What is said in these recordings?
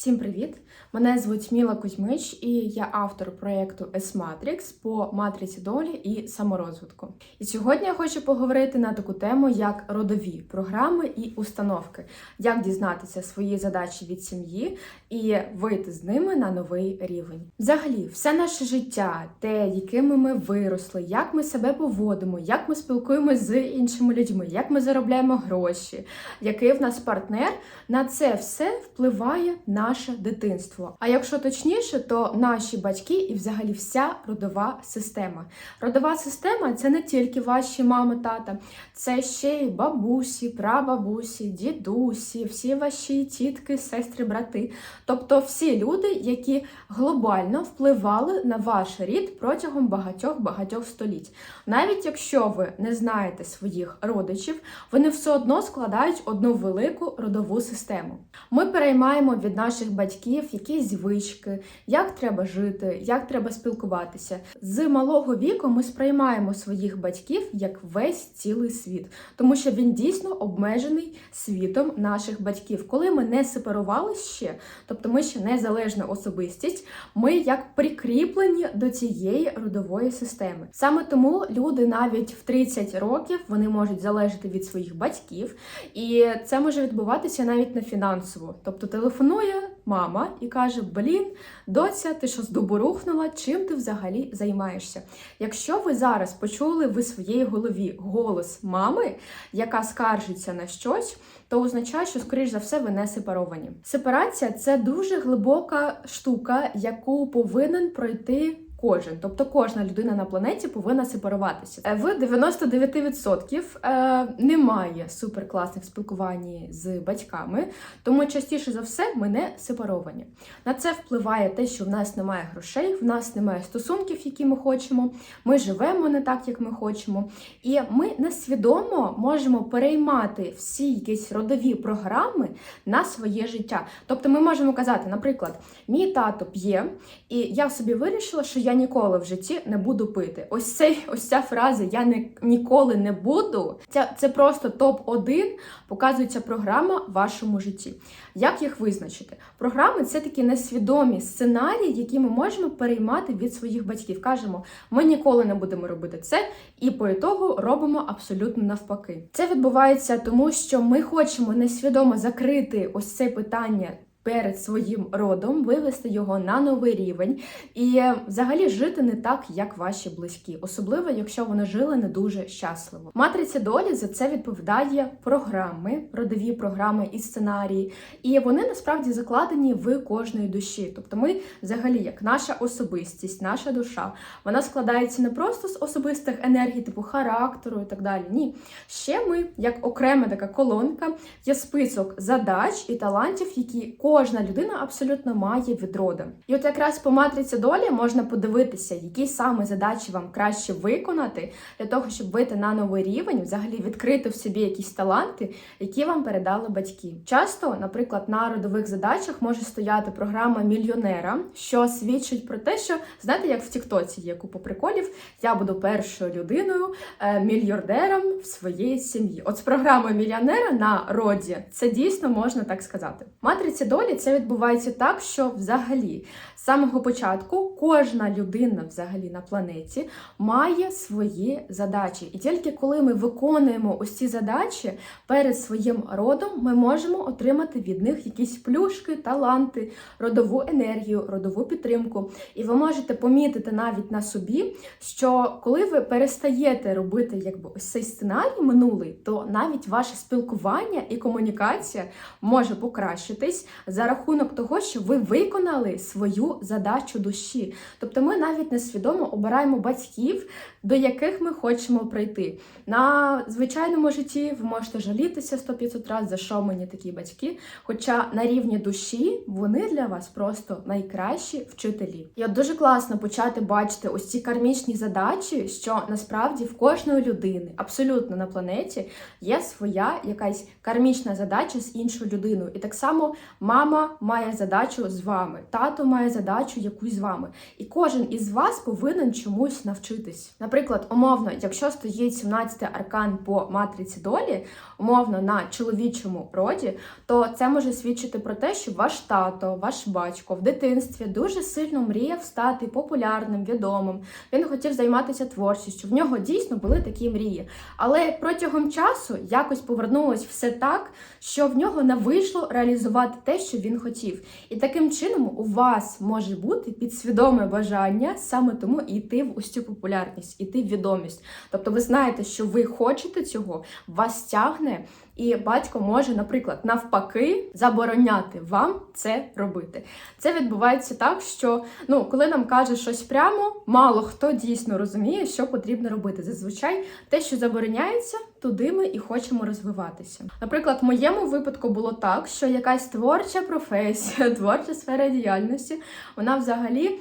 Всім привіт! Мене звуть Міла Кузьмич, і я автор проєкту S-Matrix по матриці долі і саморозвитку. І сьогодні я хочу поговорити на таку тему, як родові програми і установки, як дізнатися свої задачі від сім'ї і вийти з ними на новий рівень. Взагалі, все наше життя, те, якими ми виросли, як ми себе поводимо, як ми спілкуємося з іншими людьми, як ми заробляємо гроші, який в нас партнер, на це все впливає наше дитинство. А якщо точніше, то наші батьки і взагалі вся родова система. Родова система це не тільки ваші мами, тата, це ще й бабусі, прабабусі, дідусі, всі ваші тітки, сестри, брати. Тобто всі люди, які глобально впливали на ваш рід протягом багатьох-багатьох століть. Навіть якщо ви не знаєте своїх родичів, вони все одно складають одну велику родову систему. Ми переймаємо від наших батьків якісь звички, як треба жити, як треба спілкуватися. З малого віку ми сприймаємо своїх батьків як весь цілий світ, тому що він дійсно обмежений світом наших батьків. Коли ми не сепарувалися ще, тобто ми ще незалежна особистість, ми як прикріплені до цієї родової системи. Саме тому люди навіть в 30 років вони можуть залежати від своїх батьків, і це може відбуватися навіть на фінансово. Тобто телефонує мама і каже: Блін, доця, ти що з дубу рухнула? Чим ти взагалі займаєшся? Якщо ви зараз почули в своїй голові голос мами, яка скаржиться на щось, то означає, що, скоріш за все, ви не сепаровані. Сепарація це дуже глибока штука, яку повинен пройти. Кожен, тобто кожна людина на планеті повинна сепаруватися. Е, В 99% е, немає суперкласних спілкувань з батьками, тому частіше за все ми не сепаровані. На це впливає те, що в нас немає грошей, в нас немає стосунків, які ми хочемо. Ми живемо не так, як ми хочемо, і ми несвідомо можемо переймати всі якісь родові програми на своє життя. Тобто, ми можемо казати, наприклад, мій тато п'є, і я собі вирішила, що я ніколи в житті не буду пити. Ось цей ось ця фраза Я не ніколи не буду. Це, це просто топ 1 показується програма в вашому житті. Як їх визначити? Програми це такі несвідомі сценарії, які ми можемо переймати від своїх батьків. Кажемо, ми ніколи не будемо робити це, і по ітогу робимо абсолютно навпаки. Це відбувається тому, що ми хочемо несвідомо закрити ось це питання. Перед своїм родом вивести його на новий рівень і взагалі жити не так, як ваші близькі, особливо якщо вони жили не дуже щасливо. Матриця долі за це відповідає програми, родові програми і сценарії, і вони насправді закладені в кожної душі. Тобто, ми, взагалі, як наша особистість, наша душа, вона складається не просто з особистих енергій, типу характеру і так далі. Ні, ще ми, як окрема така колонка, є список задач і талантів, які кожна людина абсолютно має від роду. І от якраз по матриці долі можна подивитися, які саме задачі вам краще виконати для того, щоб вийти на новий рівень, взагалі відкрити в собі якісь таланти, які вам передали батьки. Часто, наприклад, на родових задачах може стояти програма мільйонера, що свідчить про те, що знаєте, як в Тіктоці є купа приколів, я буду першою людиною, е, мільярдером в своїй сім'ї. От з програмою мільйонера на роді це дійсно можна так сказати. Матриця долі це відбувається так, що взагалі з самого початку кожна людина взагалі на планеті має свої задачі. І тільки коли ми виконуємо ось ці задачі перед своїм родом, ми можемо отримати від них якісь плюшки, таланти, родову енергію, родову підтримку. І ви можете помітити навіть на собі, що коли ви перестаєте робити якби ось цей сценарій минулий, то навіть ваше спілкування і комунікація може покращитись за рахунок того, що ви виконали свою задачу душі. Тобто ми навіть несвідомо обираємо батьків, до яких ми хочемо прийти. На звичайному житті ви можете жалітися 100-500 разів, за що мені такі батьки. Хоча на рівні душі вони для вас просто найкращі вчителі. І от дуже класно почати бачити ось ці кармічні задачі, що насправді в кожної людини, абсолютно на планеті, є своя якась кармічна задача з іншою людиною. І так само мама Мама має задачу з вами, тато має задачу якусь з вами. І кожен із вас повинен чомусь навчитись. Наприклад, умовно, якщо стоїть 17 аркан по матриці долі, умовно на чоловічому роді, то це може свідчити про те, що ваш тато, ваш батько в дитинстві дуже сильно мріяв стати популярним, відомим. Він хотів займатися творчістю. В нього дійсно були такі мрії. Але протягом часу якось повернулось все так, що в нього не вийшло реалізувати те, що він хотів. І таким чином у вас може бути підсвідоме бажання саме тому йти в ось цю популярність, іти в відомість. Тобто, ви знаєте, що ви хочете цього, вас тягне. І батько може, наприклад, навпаки, забороняти вам це робити. Це відбувається так, що ну, коли нам каже щось прямо, мало хто дійсно розуміє, що потрібно робити. Зазвичай те, що забороняється, туди ми і хочемо розвиватися. Наприклад, в моєму випадку було так, що якась творча професія, творча сфера діяльності, вона взагалі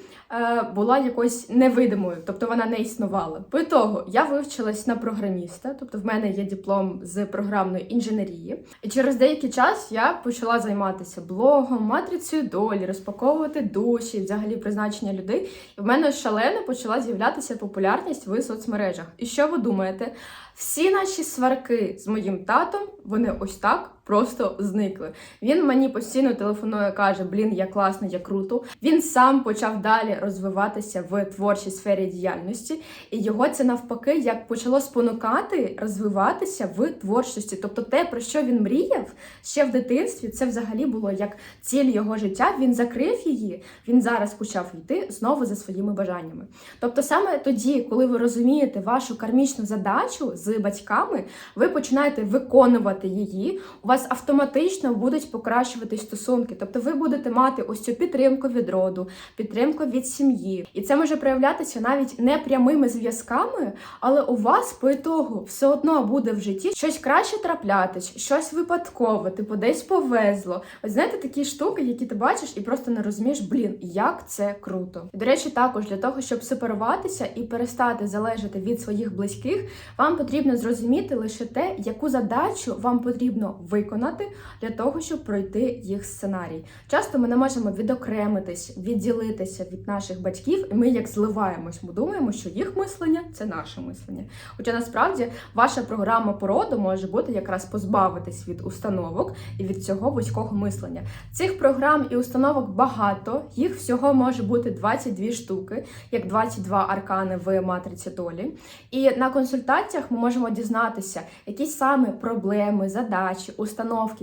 була якось невидимою, тобто вона не існувала. По того я вивчилась на програміста, тобто в мене є диплом з програмної інженерії. І через деякий час я почала займатися блогом, матрицею долі, розпаковувати душі, взагалі призначення людей. І в мене шалено почала з'являтися популярність в соцмережах. І що ви думаєте? Всі наші сварки з моїм татом, вони ось так просто зникли. Він мені постійно телефонує, каже: Блін, я класно, я круто. Він сам почав далі розвиватися в творчій сфері діяльності, і його це навпаки як почало спонукати розвиватися в творчості. Тобто, те, про що він мріяв ще в дитинстві, це взагалі було як ціль його життя. Він закрив її. Він зараз почав йти знову за своїми бажаннями. Тобто, саме тоді, коли ви розумієте вашу кармічну задачу з батьками, ви починаєте виконувати її. У вас автоматично будуть покращуватись стосунки. Тобто, ви будете мати ось цю підтримку від роду, підтримку від сім'ї. І це може проявлятися навіть не прямими зв'язками, але у вас по ітогу все одно буде в житті щось краще траплятись, щось випадкове, типу десь повезло. Ось знаєте, такі штуки, які ти бачиш, і просто не розумієш, блін, як це круто. До речі, також для того, щоб сепаруватися і перестати залежати від своїх близьких, вам потрібно зрозуміти лише те, яку задачу вам потрібно виконати для того, щоб пройти їх сценарій. Часто ми не можемо відокремитись, відділитися від наших батьків, і ми як зливаємось. Ми думаємо, що їх мислення це наше мислення. Хоча насправді ваша програма породу може бути якраз позбавитись від установок і від цього вузького мислення. Цих програм і установок багато, їх всього може бути 22 штуки, як 22 аркани в матриці долі. І на консультаціях ми можемо дізнатися, які саме проблеми, задачі, установки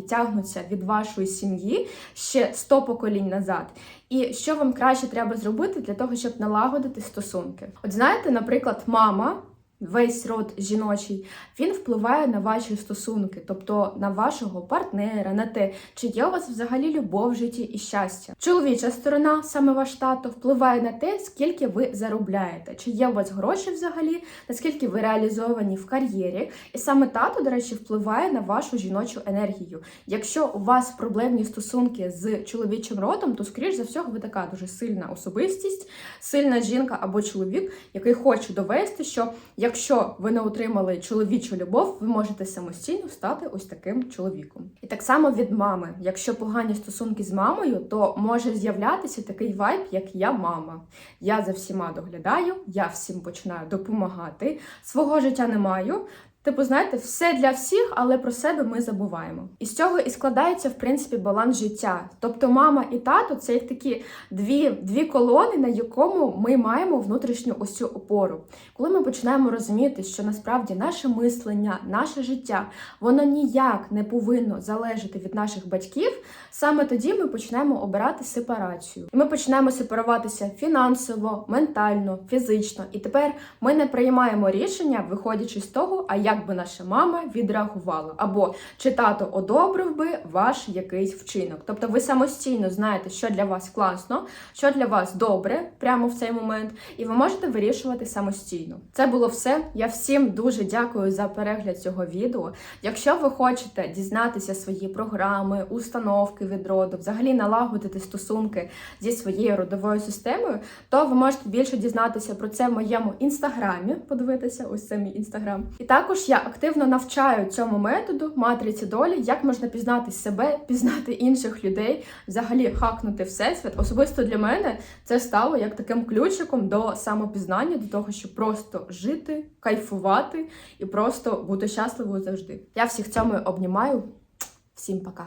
тягнуться від вашої сім'ї ще 100 поколінь назад. І що вам краще треба зробити для того, щоб налагодити стосунки? От знаєте, наприклад, мама. Весь род жіночий він впливає на ваші стосунки, тобто на вашого партнера, на те, чи є у вас взагалі любов в житті і щастя. Чоловіча сторона, саме ваш тато, впливає на те, скільки ви заробляєте, чи є у вас гроші взагалі, наскільки ви реалізовані в кар'єрі. І саме тато, до речі, впливає на вашу жіночу енергію. Якщо у вас проблемні стосунки з чоловічим родом, то скоріш за всього ви така дуже сильна особистість, сильна жінка або чоловік, який хоче довести, що Якщо ви не отримали чоловічу любов, ви можете самостійно стати ось таким чоловіком. І так само від мами. Якщо погані стосунки з мамою, то може з'являтися такий вайб, як я мама. Я за всіма доглядаю, я всім починаю допомагати. Свого життя не маю. Типу, знаєте, все для всіх, але про себе ми забуваємо. І з цього і складається, в принципі, баланс життя. Тобто, мама і тато це як такі дві дві колони, на якому ми маємо внутрішню ось опору. Коли ми починаємо розуміти, що насправді наше мислення, наше життя, воно ніяк не повинно залежати від наших батьків, саме тоді ми починаємо обирати сепарацію. І ми починаємо сепаруватися фінансово, ментально, фізично. І тепер ми не приймаємо рішення, виходячи з того, а як як би наша мама відреагувала, або чи тато одобрив би ваш якийсь вчинок. Тобто ви самостійно знаєте, що для вас класно, що для вас добре прямо в цей момент, і ви можете вирішувати самостійно. Це було все. Я всім дуже дякую за перегляд цього відео. Якщо ви хочете дізнатися свої програми, установки від взагалі налагодити стосунки зі своєю родовою системою, то ви можете більше дізнатися про це в моєму інстаграмі. Подивитися, ось це мій інстаграм. І я активно навчаю цьому методу матриці долі, як можна пізнати себе, пізнати інших людей, взагалі хакнути всесвіт. Особисто для мене це стало як таким ключиком до самопізнання, до того, щоб просто жити, кайфувати і просто бути щасливою завжди. Я всіх цьому обнімаю. Всім пока.